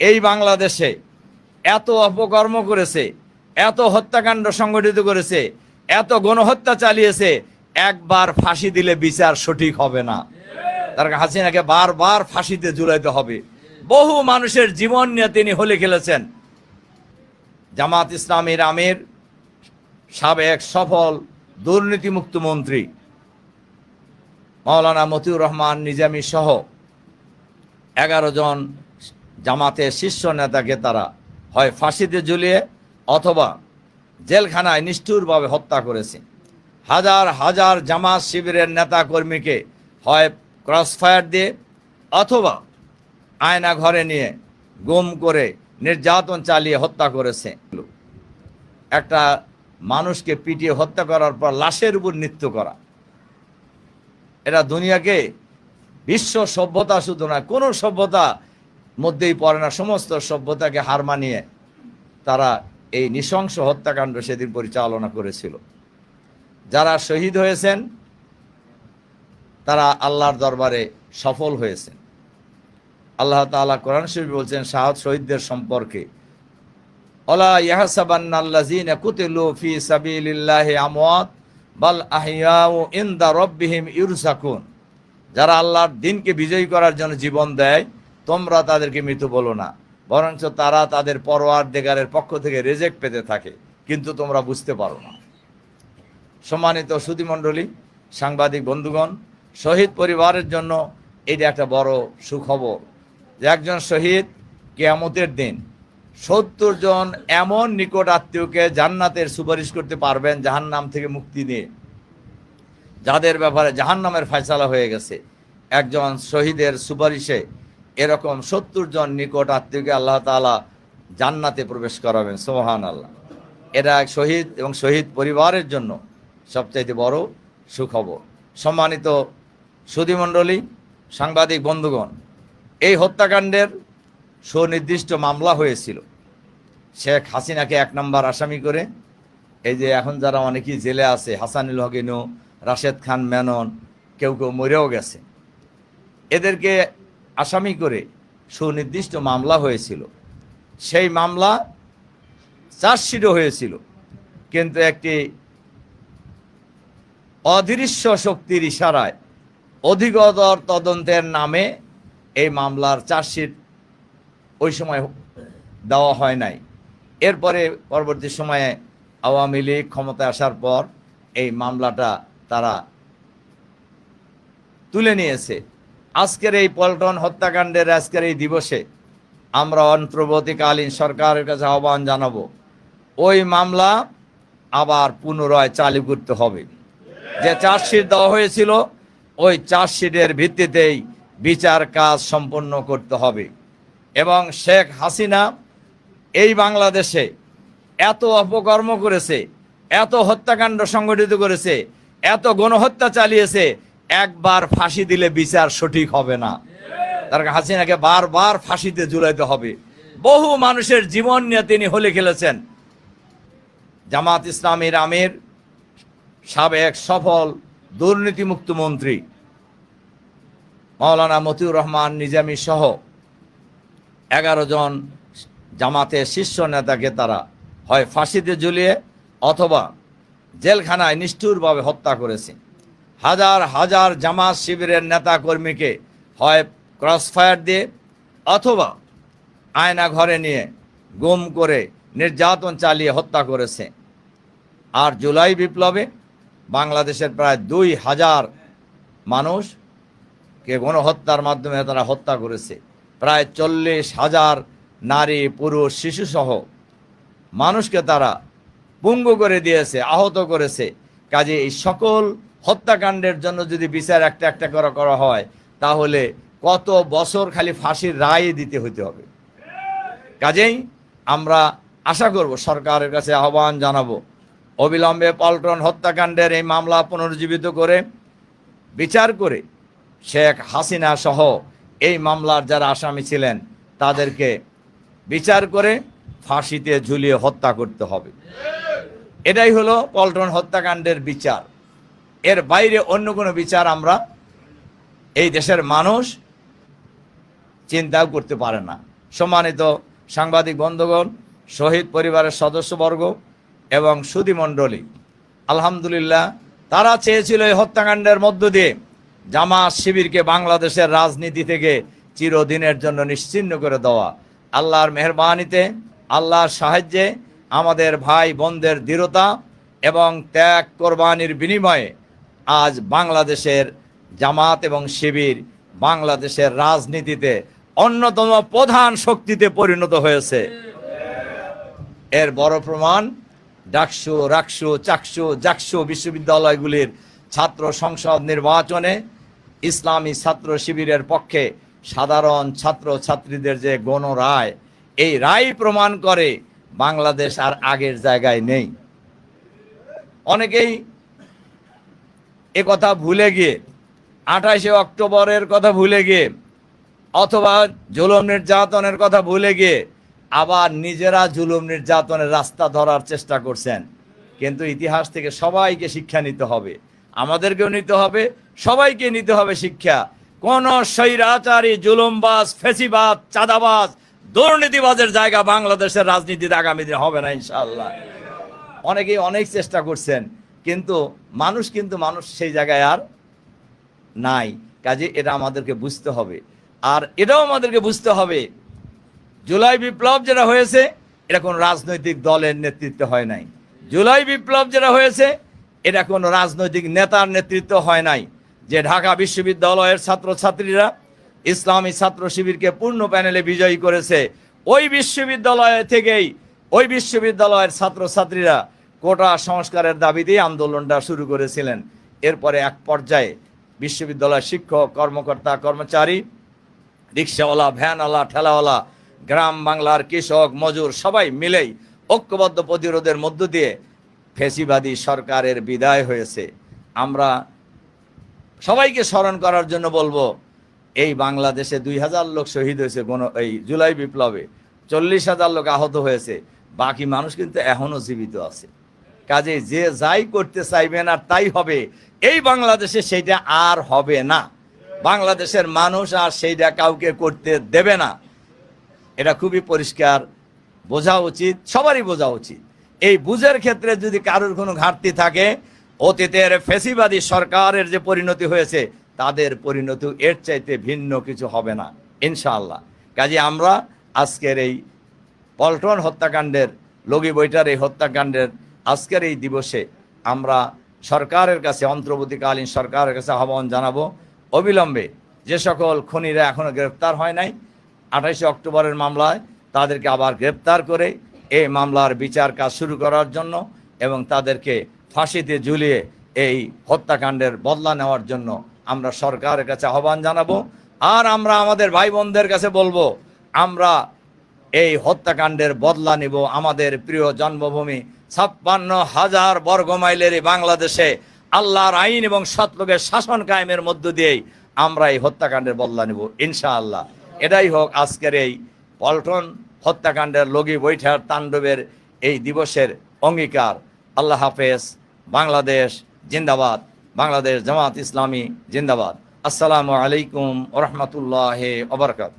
এই বাংলাদেশে এত অপকর্ম করেছে, এত হত্যাকাণ্ড সংগঠিত করেছে, এত গণহত্যা চালিয়েছে, একবার ফাঁসি দিলে বিচার সঠিক হবে না। তার হাসিনাকে বারবার ফাঁসিতে ঝুলাইতে হবে। বহু মানুষের জীবন নিয়ে তিনি হলে খেলেছেন। জামাত ইসলামের আমির, সাবেক সফল দুর্নীতিমুক্ত মন্ত্রী মাওলানা মতিউর রহমান নিজামী সহ এগারো জন জামাতের শীর্ষ নেতাকে তারা হয় ফাঁসিতে ঝুলিয়ে অথবা জেলখানায় নিষ্ঠুরভাবে হত্যা করেছে। হাজার হাজার জামাত শিবিরের নেতা কর্মীকে হয় ক্রসফায়ার দিয়ে অথবা আয়না ঘরে নিয়ে গুম করে নির্যাতন চালিয়ে হত্যা করেছে। একটা মানুষকে পিটিয়ে হত্যা করার পর লাশের উপর নৃত্য করা। এটা দুনিয়াকে বিশ্ব সভ্যতা শুধু না, কোনো সভ্যতা মধ্যেই পড়ে না, সমস্ত সভ্যতাকে হার মানিয়ে তারা এই নৃশংস হত্যাকাণ্ড সেদিন পরিচালনা করেছিল। যারা শহীদ হয়েছেন, তারা আল্লাহর দরবারে সফল হয়েছেন। আল্লাহ তাআলা কোরআন শরীফ বলছেন শাহাদ শহীদদের সম্পর্কে, অলা ইয়াহসাবান্নাল্লাযীনা কুতিলু ফি সাবিলিল্লাহি আমওয়াত, বাল আহিয়াউ ইনদা রাব্বিহিম ইরসাকুন যারা আল্লাহর দিনকে বিজয়ী করার জন্য জীবন দেয় তোমরা তাদেরকে মৃত বলো না। বরঞ্চ তারা তাদের পরোয়ার দেগারের পক্ষ থেকে রেজেক্ট পেতে থাকে, কিন্তু তোমরা বুঝতে পারো না। সম্মানিত সুধীমণ্ডলী, সাংবাদিক বন্ধুগণ, শহীদ পরিবারের জন্য এটা একটা বড় সুখবর যে একজন শহীদ কেয়ামতের দিন সত্তর জন এমন নিকট আত্মীয়কে জান্নাতের সুপারিশ করতে পারবেন, জাহান্নাম থেকে মুক্তি নিয়ে। যাদের ব্যাপারে জাহান্নামের ফয়সালা হয়ে গেছে, একজন শহীদের সুপারিশে এরকম সত্তর জন নিকট আত্মীয়কে আল্লাহ তাআলা জান্নাতে প্রবেশ করাবেন সোহান আল্লাহ এটা শহীদ এবং শহীদ পরিবারের জন্য সবচাইতে বড় সুখবর। সম্মানিত সুধীমণ্ডলী, সাংবাদিক বন্ধুগণ, এই হত্যাকাণ্ডের সুনির্দিষ্ট মামলা হয়েছিল। শেখ হাসিনাকে এক নম্বর আসামি করে, এই যে এখন যারা অনেকেই জেলে আছে, হাসানুল হকিনু রাশেদ খান মেনন, কেউ কেউ মরেও গেছে। এদেরকে আসামি করে সুনির্দিষ্ট মামলা হয়েছিল। সেই মামলা চার্জশিটও হয়েছিল, কিন্তু একটি অদৃশ্য শক্তির ইশারায় অধিকতর তদন্তের নামে এই মামলার চার্জশিট ওই সময় দেওয়া হয় নাই। এরপরে পরবর্তী সময়ে আওয়ামী লীগ ক্ষমতায় আসার পর এই মামলাটা তারা তুলে নিয়েছে। আজকের এই পল্টন হত্যাকাণ্ডের আজকের এই দিবসে আমরা অন্তর্বর্তীকালীন সরকারের কাছে আহ্বান জানাব, ওই মামলা আবার পুনরায় চালু করতে হবে। যে চার্জশিট দেওয়া হয়েছিল, ওই চার্জশিটের ভিত্তিতেই বিচার কাজ সম্পন্ন করতে হবে। এবং শেখ হাসিনা এই বাংলাদেশে এত অপকর্ম করেছে, এত হত্যাকাণ্ড সংগঠিত করেছে, এত গণহত্যা চালিয়েছে একবার ফাঁসি দিলে বিচার সঠিক হবে না। তার হাসিনাকে বারবার ফাঁসিতে ঝুলাইতে হবে। বহু মানুষের জীবন নিয়ে তিনি হলে খেলেছেন। জামাত ইসলামের আমির, সাবেক সফল দুর্নীতিমুক্ত মন্ত্রী মাওলানা মতিউর রহমান নিজামী সহ এগারো জন জামাতের শীর্ষ নেতাকে তারা হয় ফাঁসিতে ঝুলিয়ে অথবা জেলখানায় নিষ্ঠুরভাবে হত্যা করেছে। হাজার হাজার জামাত শিবিরের নেতা কর্মীকে হয় ক্রসফায়ার দিয়ে অথবা আয়না ঘরে নিয়ে গুম করে নির্যাতন চালিয়ে হত্যা করেছে। আর জুলাই বিপ্লবে বাংলাদেশের প্রায় দুই হাজার মানুষকে গণহত্যার মাধ্যমে তারা হত্যা করেছে। প্রায় চল্লিশ হাজার নারী, পুরুষ, শিশুসহ মানুষকে তারা পুঙ্গু করে দিয়েছে, আহত করেছে। কাজে এই সকল হত্যাকাণ্ডের জন্য যদি বিচার একটা একটা করা করা হয়, তাহলে কত বছর খালি ফাঁসির রায় দিতে হতে হবে। কাজেই আমরা আশা করব, সরকারের কাছে আহ্বান জানাব, অবিলম্বে পল্টন হত্যাকাণ্ডের এই মামলা পুনর্জীবিত করে বিচার করে শেখ হাসিনা সহ এই মামলার যারা আসামি ছিলেন, তাদেরকে বিচার করে ফাঁসিতে ঝুলিয়ে হত্যা করতে হবে। এটাই হলো পল্টন হত্যাকাণ্ডের বিচার। এর বাইরে অন্য কোনো বিচার আমরা এই দেশের মানুষ চিন্তাও করতে পারে না। সম্মানিত সাংবাদিক বন্ধুগণ, শহীদ পরিবারের সদস্যবর্গ এবং সুধীমণ্ডলী আলহামদুলিল্লাহ তারা চেয়েছিল এই হত্যাকাণ্ডের মধ্য দিয়ে জামাত শিবিরকে বাংলাদেশের রাজনীতি থেকে চিরদিনের জন্য নিশ্চিহ্ন করে দেওয়া। আল্লাহর মেহরবানিতে, আল্লাহর সাহায্যে আমাদের ভাই বোনদের দৃঢ়তা এবং ত্যাগ কোরবানির বিনিময়ে আজ বাংলাদেশের জামাত এবং শিবির বাংলাদেশের রাজনীতিতে অন্যতম প্রধান শক্তিতে পরিণত হয়েছে। এর বড় প্রমাণ ডাকসু, রাকসু, চাকসু, জাকসু বিশ্ববিদ্যালয়গুলির ছাত্র সংসদ নির্বাচনে ইসলামী ছাত্র শিবিরের পক্ষে সাধারণ ছাত্র ছাত্রীদের যে গণ রায়, এই রায় প্রমাণ করে বাংলাদেশ আর আগের জায়গায় নেই। অনেকেই এ কথা ভুলে গিয়ে আঠাশে অক্টোবরের কথা ভুলে গিয়ে, অথবা জুলুম নির্যাতনের কথা ভুলে গিয়ে আবার নিজেরা জুলুম নির্যাতনের রাস্তা ধরার চেষ্টা করছেন। কিন্তু ইতিহাস থেকে সবাইকে শিক্ষা নিতে হবে। আমাদেরকেও নিতে হবে, সবাইকে নিতে হবে শিক্ষা। কোন স্বৈরাচারী, জুলুমবাজ ফেসিবাদ চাঁদাবাজ, দুর্নীতিবাজের জায়গা বাংলাদেশের রাজনীতিতে আগামী দিনে হবে না, ইনশাআল্লাহ। অনেকেই অনেক চেষ্টা করছেন কিন্তু মানুষ কিন্তু মানুষ সেই জায়গায় আর নাই। কাজে এটা আমাদেরকে বুঝতে হবে। আর এটাও আমাদেরকে বুঝতে হবে, জুলাই বিপ্লব যেটা হয়েছে, এটা কোনো রাজনৈতিক দলের নেতৃত্ব হয় নাই। জুলাই বিপ্লব যেটা হয়েছে, এটা কোনো রাজনৈতিক নেতার নেতৃত্ব হয় নাই। যে ঢাকা বিশ্ববিদ্যালয়ের ছাত্রছাত্রীরা ইসলামী ছাত্র শিবিরকে পূর্ণ প্যানেলে বিজয়ী করেছে, ওই বিশ্ববিদ্যালয় থেকেই ওই বিশ্ববিদ্যালয়ের ছাত্রছাত্রীরা কোটা সংস্কারের দাবিতেই আন্দোলনটা শুরু করেছিলেন। এরপরে এক পর্যায়ে বিশ্ববিদ্যালয়ের শিক্ষক, কর্মকর্তা, কর্মচারী, রিক্সাওয়ালা, ভ্যানওয়ালা, ঠেলাওয়ালা, গ্রাম বাংলার কৃষক, মজুর সবাই মিলেই ঐক্যবদ্ধ প্রতিরোধের মধ্য দিয়ে ফেসিবাদী সরকারের বিদায় হয়েছে। আমরা সবাইকে স্মরণ করার জন্য বলব, এই বাংলাদেশে দুই হাজার লোক শহীদ হয়েছে কোনো এই জুলাই বিপ্লবে। চল্লিশ হাজার লোক আহত হয়েছে। বাকি মানুষ কিন্তু এখনও জীবিত আছে। কাজে যে যাই করতে চাইবেন আর তাই হবে। এই বাংলাদেশে সেইটা আর হবে না। বাংলাদেশের মানুষ আর সেইটা কাউকে করতে দেবে না। এটা খুবই পরিষ্কার। বোঝা উচিত, সবারই বোঝা উচিত। এই বুঝের ক্ষেত্রে যদি কারোর কোনো ঘাটতি থাকে, অতীতের ফেসিবাদী সরকারের যে পরিণতি হয়েছে, তাদের পরিণতি এর চাইতে ভিন্ন কিছু হবে না, ইনশাআল্লাহ। কাজে আমরা আজকের এই পল্টন হত্যাকাণ্ডের, লগি বইটার এই হত্যাকাণ্ডের আজকের এই দিবসে আমরা সরকারের কাছে, অন্তর্বর্তীকালীন সরকারের কাছে আহ্বান জানাব। অবিলম্বে যে সকল খনিরা এখনও গ্রেপ্তার হয় নাই, আঠাশে অক্টোবরের মামলায় তাদেরকে আবার গ্রেপ্তার করে এই মামলার বিচার কাজ শুরু করার জন্য এবং তাদেরকে ফাঁসিতে ঝুলিয়ে এই হত্যাকাণ্ডের বদলা নেওয়ার জন্য আমরা সরকারের কাছে আহ্বান জানাব। আর আমরা আমাদের ভাই বোনদের কাছে বলব, আমরা এই হত্যাকাণ্ডের বদলা নিব। আমাদের প্রিয় জন্মভূমি ছাপ্পান্ন হাজার বর্গ মাইলের বাংলাদেশে আল্লাহর আইন এবং সৎলোকের শাসন কায়েমের মধ্য দিয়েই আমরা এই হত্যাকাণ্ডের বদলা নিব, ইনশাআল্লাহ। এটাই হোক আজকের এই পল্টন হত্যাকাণ্ডের লগি বৈঠার তাণ্ডবের এই দিবসের অঙ্গীকার। আল্লাহ হাফেজ, বাংলাদেশ জিন্দাবাদ, বাংলাদেশ জামাত ইসলামী জিন্দাবাদ। আসসালামু আলাইকুম ওরহমতুল্লাহ ওবরকাত